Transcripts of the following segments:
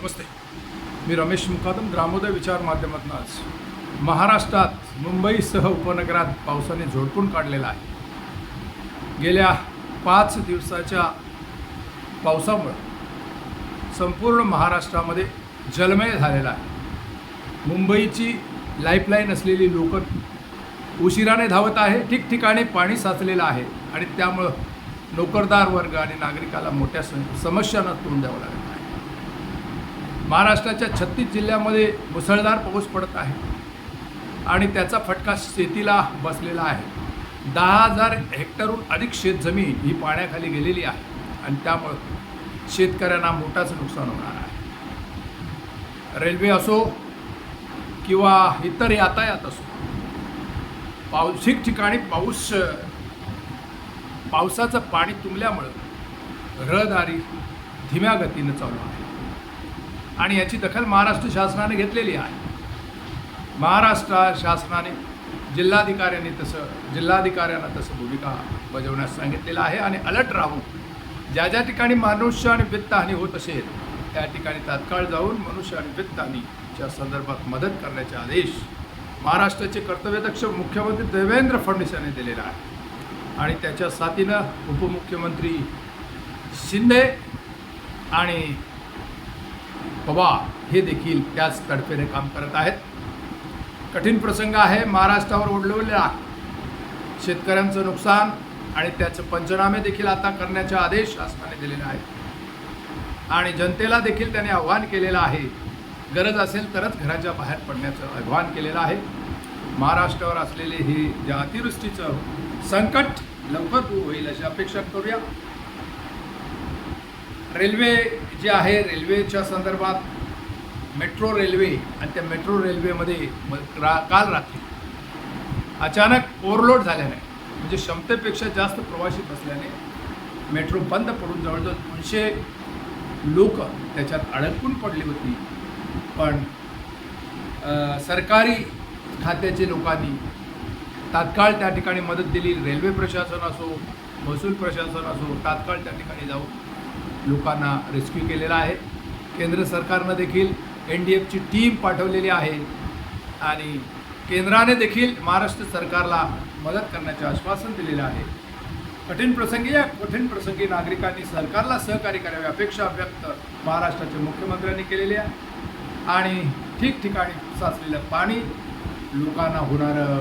नमस्ते. मी रमेश मुकादम ग्रामोदय विचार माध्यमातून आज. महाराष्ट्रात मुंबईसह उपनगरात पावसाने झोडपून काढलेला आहे. गेल्या पाच दिवसाच्या पावसामुळे संपूर्ण महाराष्ट्रामध्ये जलमय झालेला आहे. मुंबईची लाईफलाईन असलेली लोकं उशिराने धावत आहे ठिकठिकाणी पाणी साचलेलं आहे आणि त्यामुळं नोकरदार वर्ग आणि नागरिकाला मोठ्या समस्यांना तोंड द्यावं लागेल. महाराष्ट्राच्या छत्तीस जिल्ह्यामध्ये मुसळधार पाऊस पडत आहे. आणि त्याचा फटका शेतीला बसलेला आहे. दहा हजार हेक्टरहून अधिक शेतजमीन ही पाण्याखाली गेलेली आहे आणि त्यामुळं शेतकऱ्यांना मोठाच नुकसान होणार आहे. रेल्वे असो किंवा इतर यातायात असो पावसिक ठिकाणी पाऊस पावसाचं पाणी तुंबल्यामुळं रहदारी धीम्या गतीनं चालू आहे. आणि याची दखल महाराष्ट्र शासनाने घेतलेली आहे. महाराष्ट्र शासनाने जिल्हाधिकाऱ्यांनी तसं जिल्हाधिकाऱ्यांना तसं भूमिका बजावण्यास सांगितलेलं आहे. आणि अलर्ट राहून ज्या ज्या ठिकाणी मनुष्य आणि वित्तहानी होत असेल त्या ठिकाणी तात्काळ जाऊन मनुष्य आणि वित्तहानीच्या संदर्भात मदत करण्याचे आदेश महाराष्ट्राचे कर्तव्यदक्ष मुख्यमंत्री देवेंद्र फडणवीस यांनी दिलेला आहे. आणि त्याच्या साथीनं उपमुख्यमंत्री शिंदे आणि पवार हे देखील त्याच तडफेने काम करत आहेत. कठीण प्रसंग आहे. महाराष्ट्रावर ओढलवलेला शेतकऱ्यांचं नुकसान आणि त्याचे पंचनामे देखील आता करण्याचे आदेश शासनाने दिलेले आहेत. आणि जनतेला देखील त्याने आव्हान केलेलं आहे. गरज असेल तरच घराच्या बाहेर पडण्याचं आव्हान केलेलं आहे. महाराष्ट्रावर असलेले हे ज्या अतिवृष्टीचं संकट लवकर दूर होईल अशी अपेक्षा करूया. रेल्वे जे आहे रेल्वेच्या संदर्भात मेट्रो रेल्वे आणि त्या मेट्रो रेल्वेमध्ये म- रा काल रात्री अचानक ओव्हरलोड झाल्याने म्हणजे क्षमतेपेक्षा जास्त प्रवासी बसल्याने मेट्रो बंद पडून जवळजवळ दोनशे लोक त्याच्यात अडकून पडली होती. पण सरकारी खात्याचे लोकांनी तात्काळ त्या ठिकाणी मदत दिली. रेल्वे प्रशासन असो महसूल प्रशासन असो तात्काळ त्या ठिकाणी जाऊन लोकांना रेस्क्यू केलेला आहे. केंद्र सरकारनं देखील एन डी एफची टीम पाठवलेली आहे आणि केंद्राने देखील महाराष्ट्र सरकारला मदत करण्याचे आश्वासन दिलेलं आहे. कठीण प्रसंगी या कठीण प्रसंगी नागरिकांनी सरकारला सहकार्य करावे अपेक्षा व्यक्त महाराष्ट्राच्या मुख्यमंत्र्यांनी केलेली आहे. आणि ठिकठिकाणी साचलेलं पाणी लोकांना होणारं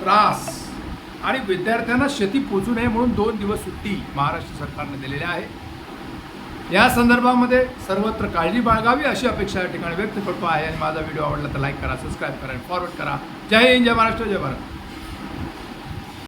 त्रास आणि विद्यार्थ्यांना शेती पोचू नये म्हणून दोन दिवस सुट्टी महाराष्ट्र सरकारनं दिलेली आहे या संदर्भामध्ये सर्वत्र काळजी बाळगावी अशी अपेक्षा या ठिकाणी व्यक्त करतो आहे. आणि माझा व्हिडिओ आवडला तर लाईक करा सबस्क्राईब करा आणि फॉरवर्ड करा. जय हिंद जय महाराष्ट्र जय भारत.